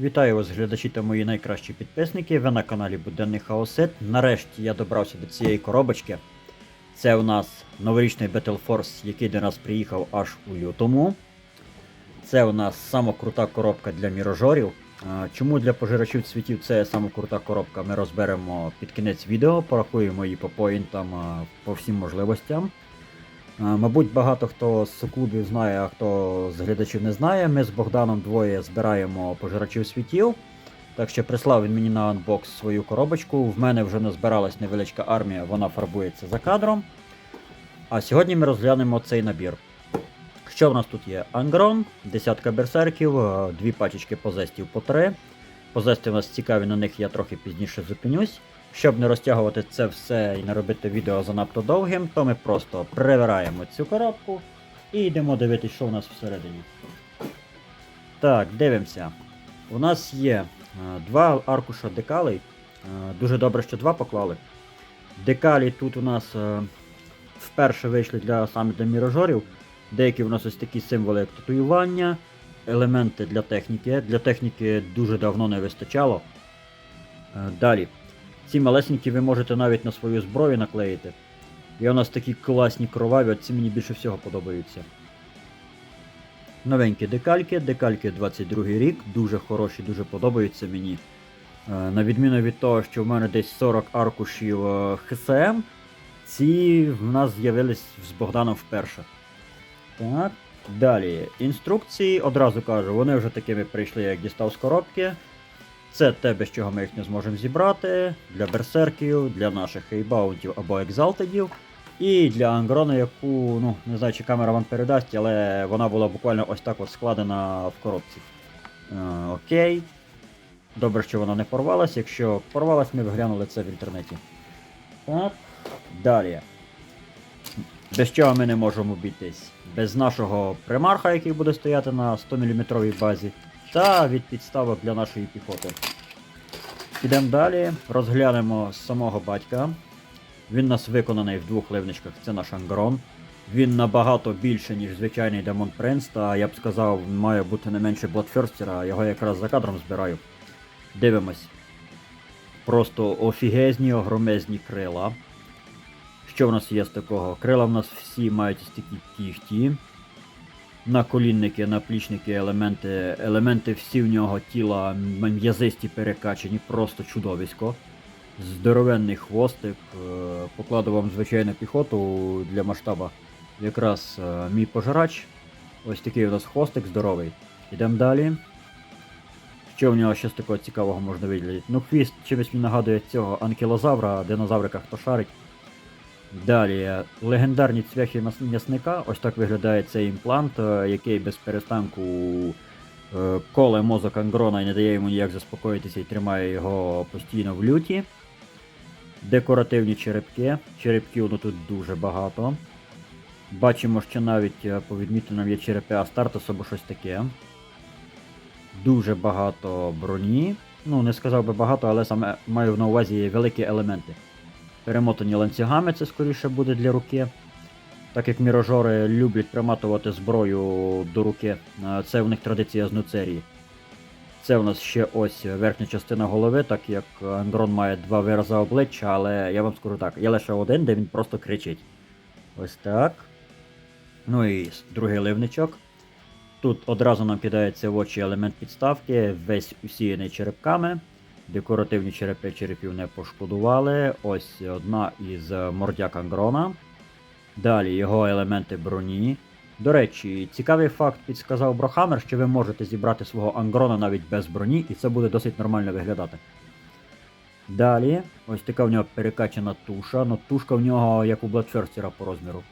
Вітаю вас, глядачі та мої найкращі підписники. Ви на каналі Буденний Хаосет. Нарешті я добрався до цієї коробочки. Це у нас новорічний Battle Force, який до нас приїхав аж у лютому. Це у нас сама крута коробка для мірожорів. Чому для пожирачів цвітів це сама крута коробка, ми розберемо під кінець відео, порахуємо її по поінтам по всім можливостям. Мабуть, багато хто з клубів знає, а хто з глядачів не знає. Ми з Богданом двоє збираємо пожирачів світів. Так що прислав він мені на анбокс свою коробочку. В мене вже назбиралась невеличка армія, вона фарбується за кадром. А сьогодні ми розглянемо цей набір. Що в нас тут є? Ангрон, десятка берсерків, дві пачечки позестів по три. Позести у нас цікаві, на них я трохи пізніше зупинюсь. Щоб не розтягувати це все і не робити відео занадто довгим, то ми просто перевираємо цю коробку і йдемо дивитися, що у нас всередині. Так, дивимося. У нас є е, два аркуша декалей. Е, дуже добре, що два поклали. Декалі тут у нас е, вперше вийшли для саме для міражорів. Деякі у нас ось такі символи, як татуювання, елементи для техніки. Для техніки дуже давно не вистачало. Далі. Ці малесенькі ви можете навіть на свою зброю наклеїти. І у нас такі класні кроваві, ці мені більше всього подобаються. Новенькі декальки, декальки 22 рік, дуже хороші, дуже подобаються мені. Е, На відміну від того, що в мене десь 40 аркушів е, ХСМ, ці в нас з'явились з Богданом вперше. Так. Далі. Інструкції, одразу кажу, вони вже такими прийшли, як дістав з коробки. Це те, без чого ми їх не зможемо зібрати. Для берсерків, для наших хейбаунтів або екзалтедів. І для Ангрона, яку, ну, не знаю, чи камера вам передасть, але вона була буквально ось так от складена в коробці. Е, окей. Добре, що вона не порвалась. Якщо порвалась, ми б глянули це в інтернеті. Так. Далі. Без чого ми не можемо обійтись? Без нашого примарха, який буде стояти на 100-мм базі, та від підставок для нашої піхоти. Підемо далі, розглянемо самого батька. Він нас виконаний в двох ливничках, це наш ангрон. Він набагато більше, ніж звичайний Демон Принц, та я б сказав, має бути не менше Бладферстера, його якраз за кадром збираю. Дивимось. Просто офігезні, огромезні крила. Що в нас є з такого? Крила в нас всі мають ось такі кіхті. Наколінники, наплічники, елементи. Елементи всі в нього тіла м'язисті перекачені, просто чудовисько. Здоровенний хвостик. е, Покладу вам звичайну піхоту для масштаба. Якраз е, мій пожирач. Ось такий у нас хвостик здоровий. Ідемо далі. Що в нього з такого цікавого можна виділити? Ну, хвіст чимось мені нагадує цього анкілозавра, динозаврика хто шарить. Далі, легендарні цвяхи м'ясника. Ось так виглядає цей імплант, е, який без перестанку е, коле мозок ангрона і не дає йому ніяк заспокоїтися і тримає його постійно в люті. Декоративні черепки. Черепків ну, тут дуже багато. Бачимо, що навіть е, по відмітинам є черепи Астартес або щось таке. Дуже багато броні. Ну, не сказав би багато, але саме маю на увазі великі елементи. Перемотані ланцюгами, це скоріше буде для руки. Так як мірожори люблять приматувати зброю до руки, е, це в них традиція з нуцерії. Це у нас ще ось верхня частина голови, так як Ангрон має два вирази обличчя, але я вам скажу так, є лише один, де він просто кричить. Ось так. Ну і другий ливничок. Тут одразу нам кидається в очі елемент підставки, весь усіяний черепками. Декоративні черепи черепів не пошкодували. Ось одна із е, мордяк Ангрона. Далі його елементи броні. До речі, цікавий факт підсказав Брохаммер, що ви можете зібрати свого Ангрона навіть без броні, і це буде досить нормально виглядати. Далі, ось така в нього перекачана туша. Ну, тушка в нього як у Бладферстера по розміру.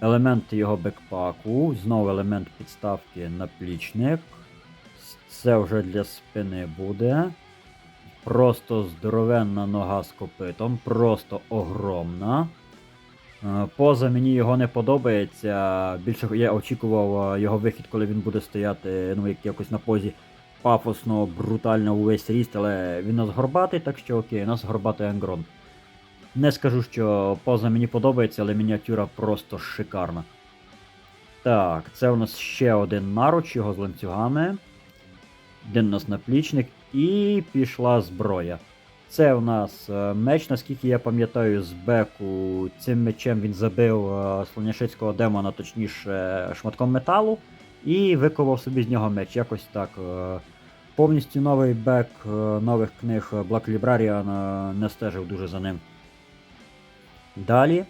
Елемент його бекпаку, знову елемент підставки наплічник. Це вже для спини буде. Просто здоровенна нога з копитом, просто огромна. Е, Поза мені його не подобається. Більше я очікував е, його вихід, коли він буде стояти ну, як якось на позі пафосно, брутально увесь ріст, але він у нас горбатий, так що окей, у нас горбатий ангрон. Не скажу, що поза мені подобається, але мініатюра просто шикарна. Так, це у нас ще один наруч його з ланцюгами. Один у нас наплічник і пішла зброя. Це у нас е, меч, наскільки я пам'ятаю, з беку. Цим мечем він забив е, слоняшицького демона, точніше, шматком металу, і виковав собі з нього меч. Якось так. е. Повністю новий бек нових книг Black Librarian не стежив дуже за ним. Далі.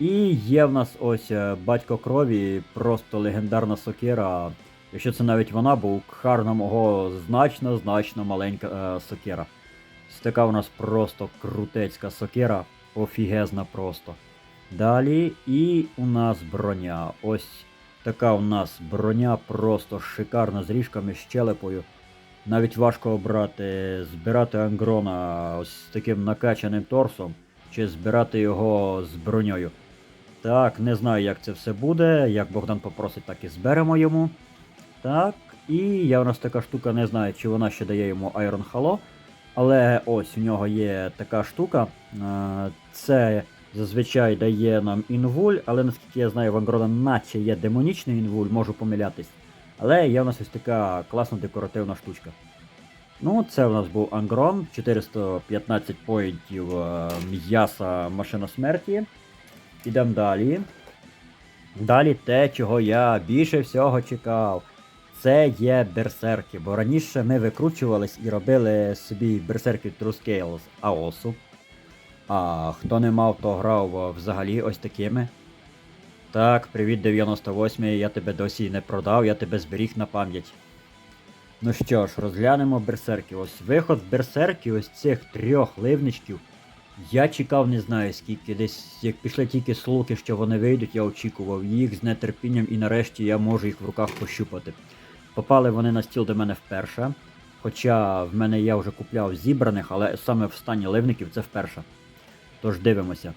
І є в нас ось батько крові, просто легендарна сокира. Якщо це навіть вона, бо у Кхарна мого значно-значно маленька е, сокира. Ось така у нас просто крутецька сокира, офігезна просто. Далі, і у нас броня. Ось така у нас броня, просто шикарна з ріжками, щелепою. Навіть важко обрати, збирати ангрона ось з таким накачаним торсом, чи збирати його з броньою. Так, не знаю, як це все буде. Як Богдан попросить, так і зберемо йому. Так, і я у нас така штука, не знаю, чи вона ще дає йому Iron Halo. Але ось у нього є така штука. е, Це зазвичай дає нам інвуль, але наскільки я знаю, в Ангрона наче є демонічний інвуль, можу помилятись. Але є у нас ось така класна декоративна штучка. Ну, це у нас був Ангрон, 415 поінтів е, м'яса машина смерті. Ідемо далі. Далі те, чого я більше всього чекав. Це є берсерки, бо раніше ми викручувались і робили собі берсерків True Scale з АОСу. А хто не мав, то грав взагалі ось такими. Так, привіт 98 я тебе досі не продав, я тебе зберіг на пам'ять. Ну що ж, розглянемо берсерків. Ось виход берсерків, ось цих трьох ливничків. Я чекав, не знаю скільки, десь як пішли тільки слухи, що вони вийдуть, я очікував їх з нетерпінням і нарешті я можу їх в руках пощупати. Попали вони на стіл до мене вперше. Хоча в мене я вже купляв зібраних, але саме в стані ливників це вперше. Тож дивимося.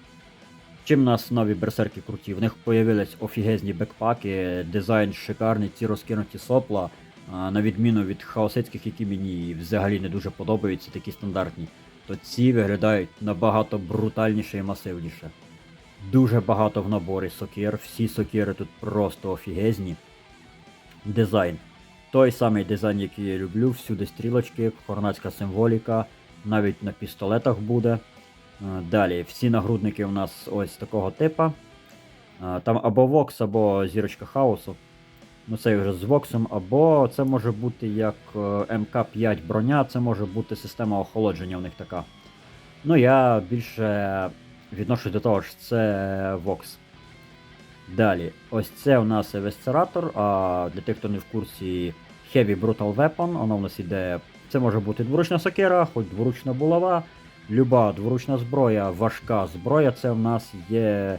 Чим нас нові берсерки круті? В них появились офігезні бекпаки, дизайн шикарний, ці розкинуті сопла, на відміну від хаосицьких, які мені взагалі не дуже подобаються, такі стандартні, то ці виглядають набагато брутальніше і масивніше. Дуже багато в наборі сокир, всі сокири тут просто офігезні. Дизайн. Той самий дизайн, який я люблю, всюди стрілочки, хорнацька символіка, навіть на пістолетах буде. Е, Далі, всі нагрудники у нас ось такого типа. Е, Там або Вокс, або зірочка хаосу. Ну це вже з Воксом, або це може бути як е, МК5 броня, це може бути система охолодження у них така. Ну, я більше відношусь до того, що це Вокс. Далі, ось це у нас евесцератор, а для тих, хто не в курсі, Heavy Brutal Weapon, воно в нас іде. Це може бути дворучна сокира, хоч дворучна булава. Люба дворучна зброя, важка зброя, це в нас є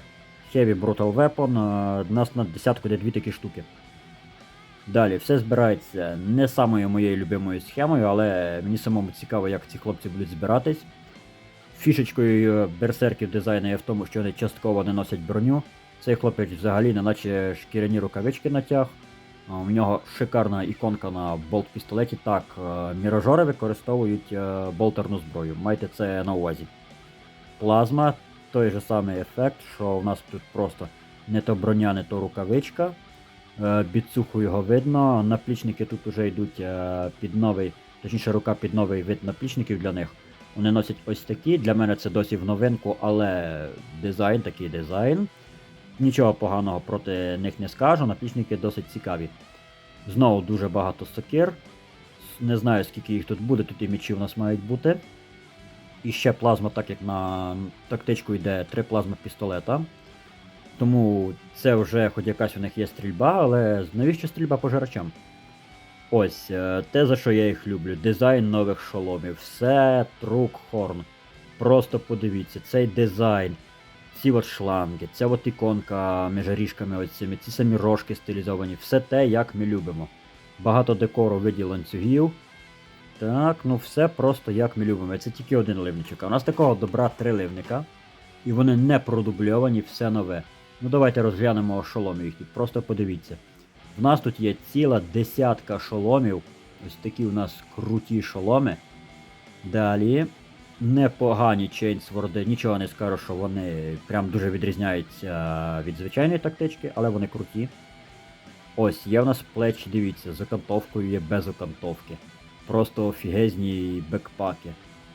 Heavy Brutal Weapon, е, у нас на десятку де дві такі штуки. Далі, все збирається не самою моєю любимою схемою, але мені самому цікаво, як ці хлопці будуть збиратись. Фішечкою е, берсерків дизайну є в тому, що вони частково не носять броню. Цей хлопець взагалі не наче шкіряні рукавички натяг. У нього шикарна іконка на болт-пістолеті. Так, е, міражори використовують е, болтерну зброю. Майте це на увазі. Плазма той же самий ефект, що у нас тут просто не то броня, не то рукавичка. Е, Біцуху його видно. Наплічники тут вже йдуть під новий, точніше рука під новий вид наплічників для них. Вони носять ось такі. Для мене це досі в новинку, але дизайн такий дизайн. Нічого поганого проти них не скажу, наплічники досить цікаві. Знову дуже багато сокир. Не знаю, скільки їх тут буде, тут і мечі у нас мають бути. І ще плазма, так як на тактичку йде три плазми пістолета. Тому це вже хоч якась у них є стрільба, але навіщо стрільба по жирачам? Ось, е, те, за що я їх люблю. Дизайн нових шоломів. Все Трукхорн. Просто подивіться, цей дизайн, ці от шланги, ця от іконка між ріжками, ось ці самі рожки стилізовані, все те, як ми любимо. Багато декору виді ланцюгів. Так, ну все просто як ми любимо. Це тільки один ливничок. А у нас такого добра три ливника. І вони не продубльовані, все нове. Ну давайте розглянемо шоломи їхні. Просто подивіться. В нас тут є ціла десятка шоломів. Ось такі у нас круті шоломи. Далі. Непогані чейнсворди. Нічого не скажу, що вони прям дуже відрізняються від звичайної тактички, але вони круті. Ось, є в нас плечі, дивіться, з окантовкою є без окантовки. Просто офігезні бекпаки.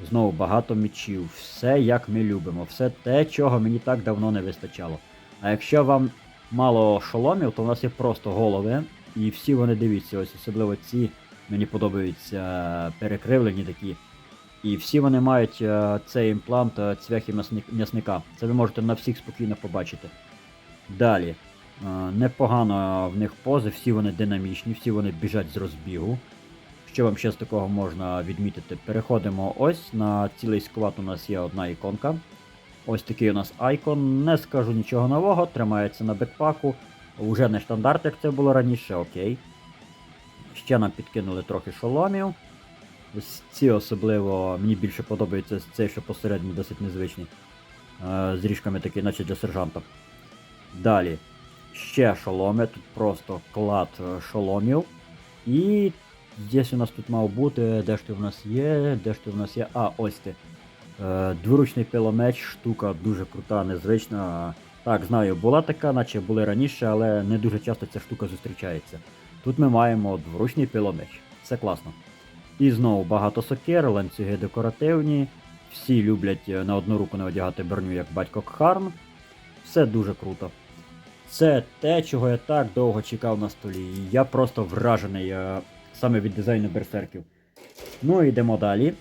Знову багато мічів, все як ми любимо, все те, чого мені так давно не вистачало. А якщо вам мало шоломів, то в нас є просто голови, і всі вони дивіться, ось особливо ці мені подобаються перекривлені такі. І всі вони мають е, цей імплант е, цвяхи м'ясника. Це ви можете на всіх спокійно побачити. Далі. Е, Непогано в них пози, всі вони динамічні, всі вони біжать з розбігу. Що вам ще з такого можна відмітити? Переходимо ось на цілий склад у нас є одна іконка. Ось такий у нас айкон. Не скажу нічого нового, тримається на бекпаку. Уже не стандарт, як це було раніше, окей. Ще нам підкинули трохи шоломів. Ось ці особливо мені більше подобається цей, що посередній досить незвичний. Е, з ріжками такий, наче для сержанта. Далі. Ще шоломи, тут просто клад е, шоломів. І десь у нас тут мав бути, де ж ти в нас є, де ж ти в нас є. А, ось ти. Е, дворучний пиломеч, штука дуже крута, незвична. Так, знаю, була така, наче були раніше, але не дуже часто ця штука зустрічається. Тут ми маємо дворучний пиломеч. Це класно. І знову багато сокир, ланцюги декоративні. Всі люблять е, на одну руку не одягати броню, як батько Кхарн. Все дуже круто. Це те, чого я так довго чекав на столі. Я просто вражений е, саме від дизайну берсерків. Ну і йдемо далі.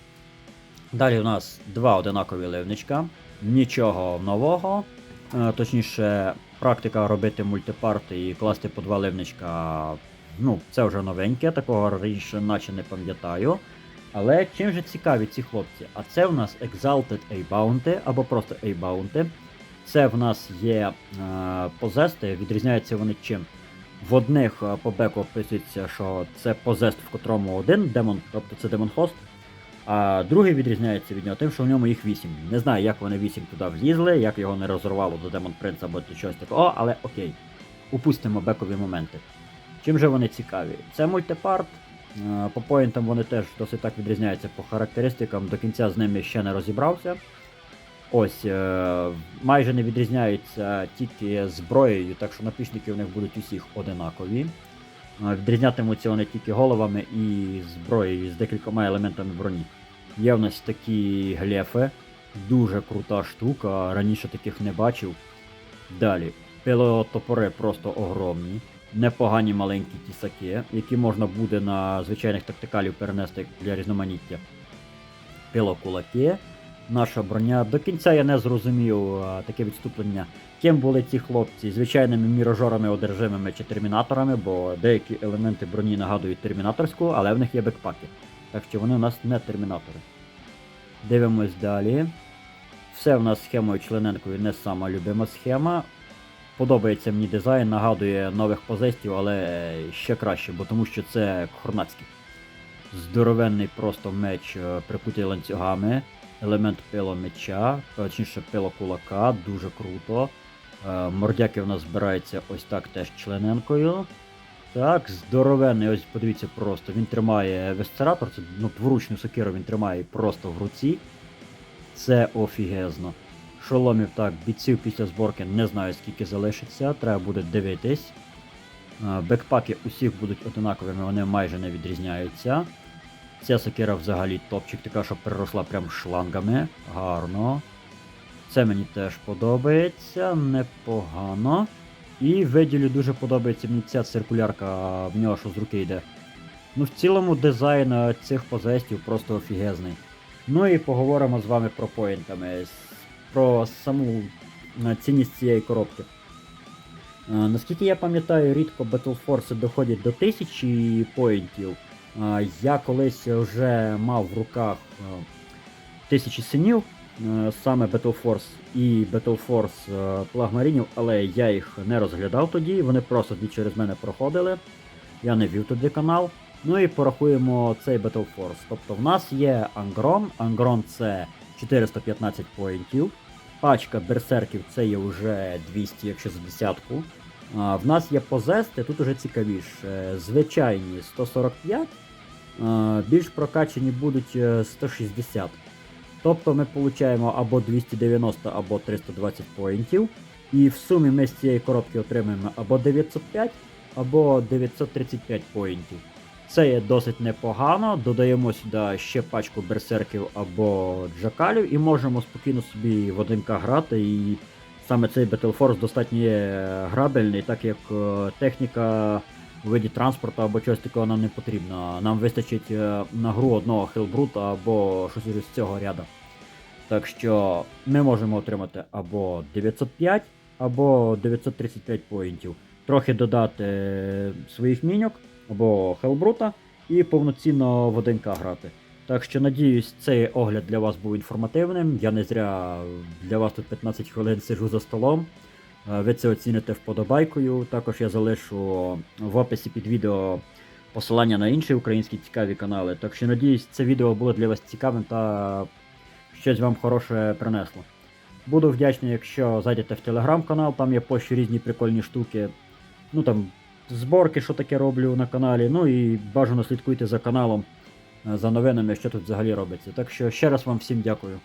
Далі у нас два одинакові ливничка. Нічого нового. Е, точніше, практика робити мультипарти і класти по два ливничка. Ну, це вже новеньке, такого раніше наче не пам'ятаю. Але чим же цікаві ці хлопці? А це в нас Exalted A-Bounty або просто A-Bounty. Це в нас є е, позести, відрізняються вони чим. В одних е, по беку описується, що це позест, в котрому один демон, тобто це демон хост. А другий відрізняється від нього тим, що в ньому їх 8. Не знаю, як вони 8 туди влізли, як його не розорвало до Демон Принца або чогось такого, але окей. Упустимо бекові моменти. Чим же вони цікаві? Це мультипарт. е, По поінтам вони теж досить так відрізняються по характеристикам, до кінця з ними ще не розібрався. Ось, е, майже не відрізняються тільки зброєю, так що напічники у них будуть усіх одинакові. Е, Відрізнятимуться вони тільки головами і зброєю з декількома елементами броні. Є в нас такі глефи, дуже крута штука, раніше таких не бачив. Далі, пилотопори просто огромні, непогані маленькі тісаки, які можна буде на звичайних тактикалів перенести для різноманіття. Пилокулаки, наша броня. До кінця я не зрозумів таке відступлення. Ким були ці хлопці? Звичайними мірожорами одержимими чи термінаторами, бо деякі елементи броні нагадують термінаторську, але в них є бекпаки. Так що вони у нас не термінатори. Дивимось далі. Все в нас схемою члененкою не сама любима схема. Подобається мені дизайн, нагадує нових позестів, але ще краще, бо тому що це хорнацький. Здоровенний просто меч, е, прикутий ланцюгами, елемент пило меча, точніше пило кулака, дуже круто. Е, Мордяки в нас збираються ось так теж члененкою. Так, здоровенний, ось подивіться просто. Він тримає весцератор, це ну, дворучну сокиру він тримає просто в руці. Це офігезно. Шоломів так, бійців після зборки не знаю скільки залишиться, треба буде дивитись. Бекпаки усіх будуть одинаковими, вони майже не відрізняються. Ця сокира взагалі топчик, така, що переросла прям шлангами. Гарно. Це мені теж подобається, непогано. І виділю дуже подобається мені ця циркулярка, в нього що з руки йде. Ну, в цілому дизайн цих позестів просто офігезний. Ну і поговоримо з вами про поінтами, про саму е, цінність цієї коробки. Е, Наскільки я пам'ятаю, рідко Battle Force доходять до 1000 поінтів. Е, Я колись вже мав в руках тисячі синів, саме Battle Force і Battle Force Плагмарінів, але я їх не розглядав тоді, вони просто через мене проходили. Я не вів туди канал. Ну і порахуємо цей Battle Force. Тобто в нас є Ангрон. Ангрон це 415 поінтів. Пачка берсерків це є вже 200, якщо за десятку. А, в нас є позести, тут уже цікавіше. Звичайні 145, а, більш прокачані будуть е, 160. Тобто ми получаємо або 290, або 320 поінтів. І в сумі ми з цієї коробки отримаємо або 905, або 935 поінтів. Це є досить непогано. Додаємо сюди ще пачку берсерків або джакалів і можемо спокійно собі в 1К грати. І саме цей Battle Force достатньо є грабельний, так як е, техніка у виді транспорту або чогось такого нам не потрібно. Нам вистачить е, на гру одного хелбрута або щось із цього ряду. Так що ми можемо отримати або 905, або 935 поінтів. Трохи додати е, своїх міньок або хелбрута і повноцінно в 1К грати. Так що надіюсь, цей огляд для вас був інформативним. Я не зря для вас тут 15 хвилин сижу за столом. Е, Ви це оціните вподобайкою. Також я залишу в описі під відео посилання на інші українські цікаві канали. Так що надіюсь, це відео було для вас цікавим та щось вам хороше принесло. Буду вдячний, якщо зайдете в телеграм-канал, там я пощу різні прикольні штуки. Ну там зборки, що таке роблю на каналі. Ну і бажано слідкуйте за каналом, е, за новинами, що тут взагалі робиться. Так що ще раз вам всім дякую.